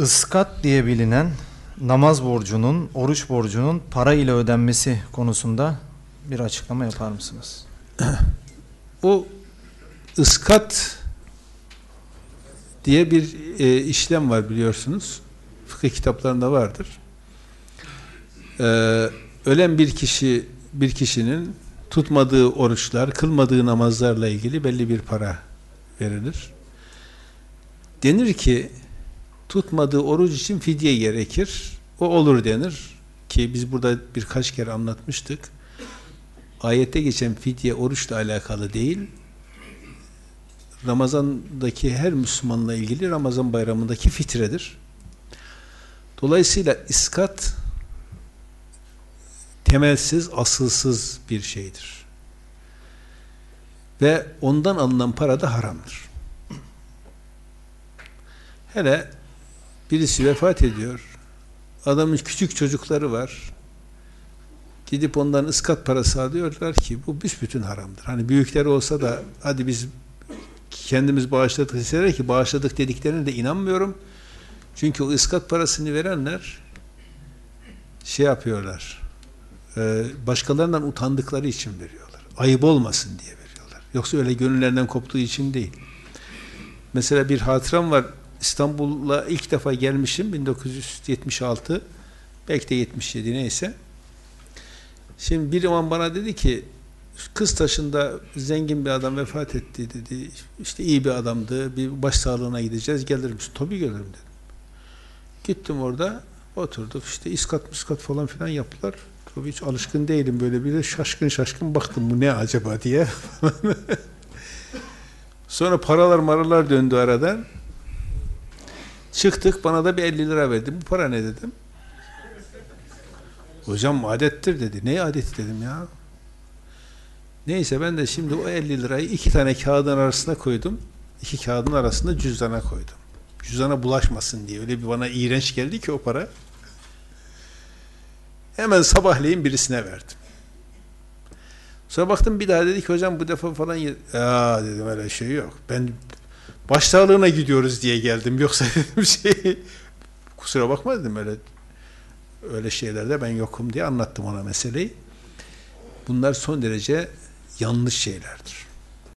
ıskat diye bilinen namaz borcunun, oruç borcunun para ile ödenmesi konusunda bir açıklama yapar mısınız? O ıskat diye bir e, işlem var biliyorsunuz. Fıkıh kitaplarında vardır. Ee, ölen bir kişi bir kişinin tutmadığı oruçlar, kılmadığı namazlarla ilgili belli bir para verilir. Denir ki tutmadığı oruç için fidye gerekir. O olur denir ki biz burada birkaç kere anlatmıştık. Ayette geçen fidye oruçla alakalı değil. Ramazandaki her Müslümanla ilgili Ramazan bayramındaki fitredir. Dolayısıyla iskat temelsiz, asılsız bir şeydir. Ve ondan alınan para da haramdır. Hele birisi vefat ediyor. Adamın küçük çocukları var. Gidip ondan ıskat parası alıyorlar ki bu büsbütün haramdır. Hani büyükleri olsa da hadi biz kendimiz bağışladık deseler ki bağışladık dediklerine de inanmıyorum. Çünkü o ıskat parasını verenler şey yapıyorlar. E, başkalarından utandıkları için veriyorlar. Ayıp olmasın diye veriyorlar. Yoksa öyle gönüllerinden koptuğu için değil. Mesela bir hatıram var. İstanbul'a ilk defa gelmişim 1976 belki de 77 neyse. Şimdi bir zaman bana dedi ki kız taşında zengin bir adam vefat etti dedi. İşte iyi bir adamdı. Bir baş sağlığına gideceğiz. Gelir misin? Tabii gelirim dedim. Gittim orada oturduk. işte iskat miskat falan filan yaptılar. Tabii hiç alışkın değilim böyle bir de şaşkın şaşkın baktım bu ne acaba diye. Sonra paralar maralar döndü aradan. Çıktık bana da bir 50 lira verdi. Bu para ne dedim. Hocam adettir dedi. Ne adeti dedim ya. Neyse ben de şimdi o 50 lirayı iki tane kağıdın arasına koydum. İki kağıdın arasında cüzdana koydum. Cüzdana bulaşmasın diye. Öyle bir bana iğrenç geldi ki o para. Hemen sabahleyin birisine verdim. Sonra baktım bir daha dedi ki hocam bu defa falan ya dedim öyle şey yok. Ben baş sağlığına gidiyoruz diye geldim. Yoksa dedim şey kusura bakma öyle öyle şeylerde ben yokum diye anlattım ona meseleyi. Bunlar son derece yanlış şeylerdir.